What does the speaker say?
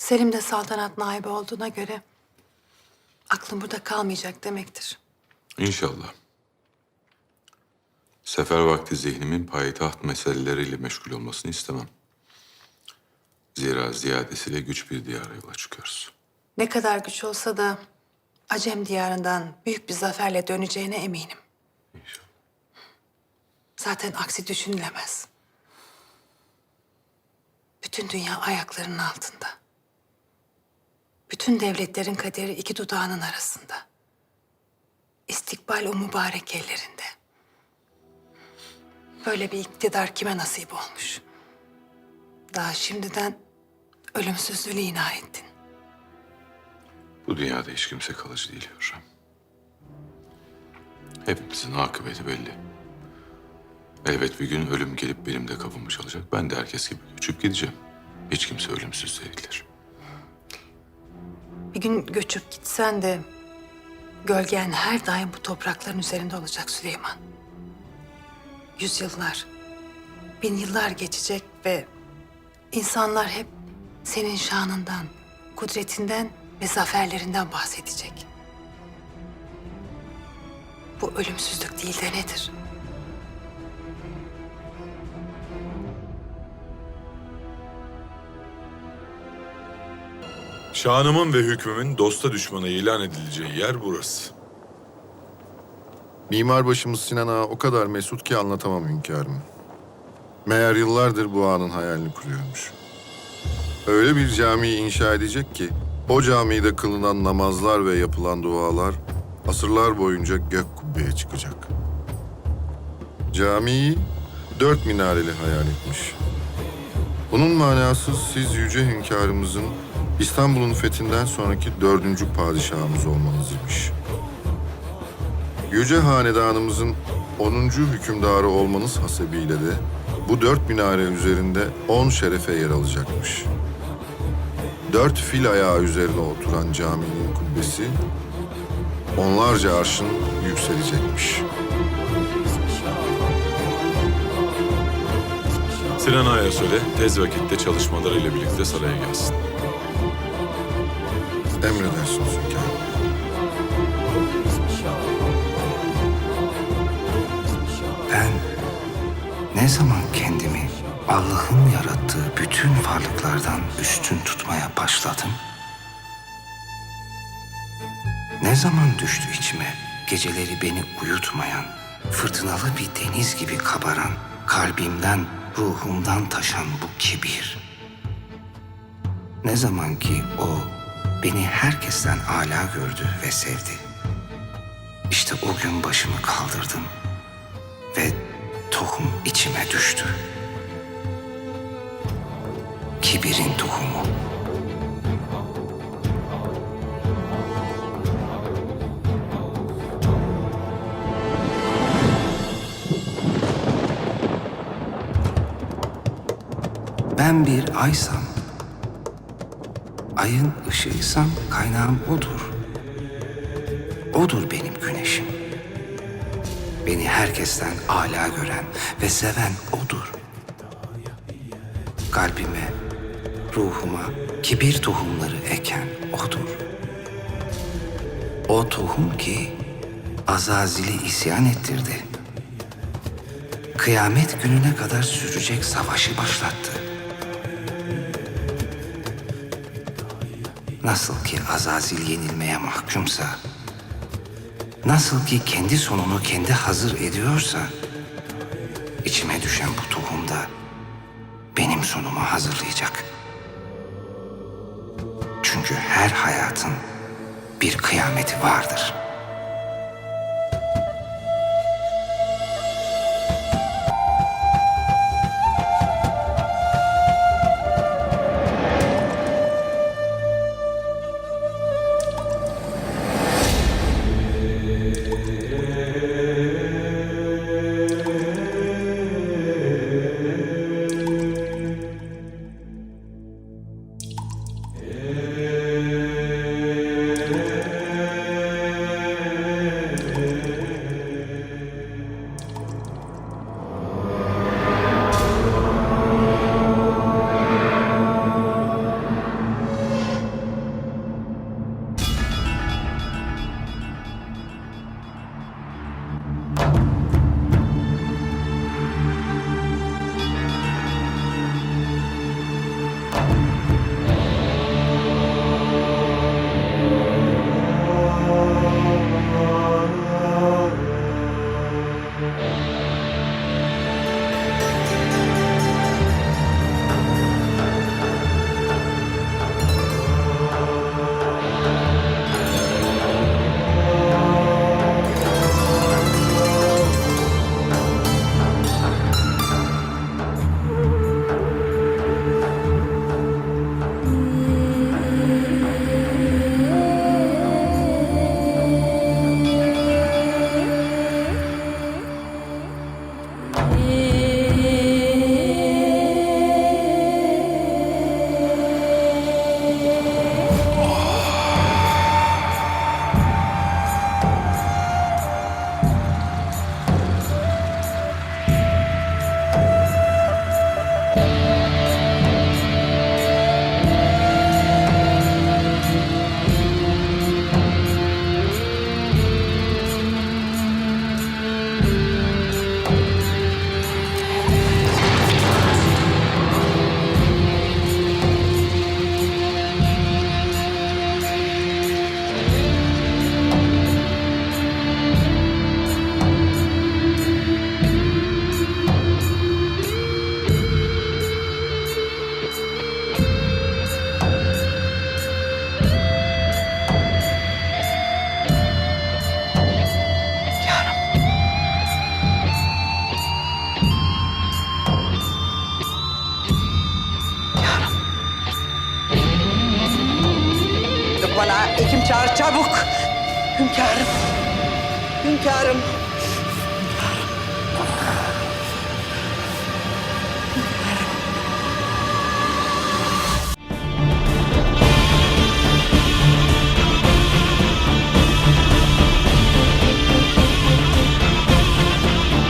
Selim de saltanat naibi olduğuna göre aklım burada kalmayacak demektir. İnşallah. Sefer vakti zihnimin payitaht meseleleriyle meşgul olmasını istemem. Zira ziyadesiyle güç bir diyara yola çıkıyoruz. Ne kadar güç olsa da Acem diyarından büyük bir zaferle döneceğine eminim. İnşallah. Zaten aksi düşünülemez. Bütün dünya ayaklarının altında. Bütün devletlerin kaderi iki dudağının arasında. İstikbal o mübarek ellerinde. Böyle bir iktidar kime nasip olmuş? Daha şimdiden ölümsüzlüğü ina ettin. Bu dünyada hiç kimse kalıcı değil Hürrem. Hepimizin akıbeti belli. Elbet bir gün ölüm gelip benim de kapımı çalacak. Ben de herkes gibi göçüp gideceğim. Hiç kimse ölümsüz değildir. Bir gün göçüp gitsen de gölgen her daim bu toprakların üzerinde olacak Süleyman. Yüzyıllar, bin yıllar geçecek ve insanlar hep senin şanından, kudretinden ve zaferlerinden bahsedecek. Bu ölümsüzlük değil de nedir? Şanımın ve hükmümün dosta düşmana ilan edileceği yer burası. Mimarbaşımız Sinan Ağa o kadar mesut ki anlatamam hünkârım. Meğer yıllardır bu ağanın hayalini kuruyormuş. Öyle bir cami inşa edecek ki o camide kılınan namazlar ve yapılan dualar asırlar boyunca gök kubbeye çıkacak. Camiyi dört minareli hayal etmiş. Bunun manası siz yüce hünkârımızın İstanbul'un fethinden sonraki dördüncü padişahımız olmanız imiş. Yüce Hanedanımızın 10. hükümdarı olmanız hasebiyle de bu dört minare üzerinde 10 şerefe yer alacakmış. Dört fil ayağı üzerine oturan caminin kubbesi onlarca arşın yükselecekmiş. Sinan Ağa'ya söyle, tez vakitte çalışmalarıyla birlikte saraya gelsin. Emredersiniz hünkârım. Ben ne zaman kendimi Allah'ın yarattığı bütün varlıklardan üstün tutmaya başladım? Ne zaman düştü içime geceleri beni uyutmayan, fırtınalı bir deniz gibi kabaran, kalbimden, ruhumdan taşan bu kibir? Ne zaman ki o beni herkesten âlâ gördü ve sevdi. İşte o gün başımı kaldırdım ve tohum içime düştü. Kibirin tohumu. Ben bir aysam, ayın ışığıysam kaynağım odur. Odur benim güneşim. Beni herkesten âlâ gören ve seven odur. Kalbime, ruhuma kibir tohumları eken odur. O tohum ki Azazil'i isyan ettirdi. Kıyamet gününe kadar sürecek savaşı başlattı. Nasıl ki Azazil yenilmeye mahkumsa, Nasıl ki kendi sonunu kendi hazır ediyorsa, içime düşen bu tohum da benim sonumu hazırlayacak. Çünkü her hayatın bir kıyameti vardır. Çağır çabuk. Hünkârım. Hünkârım.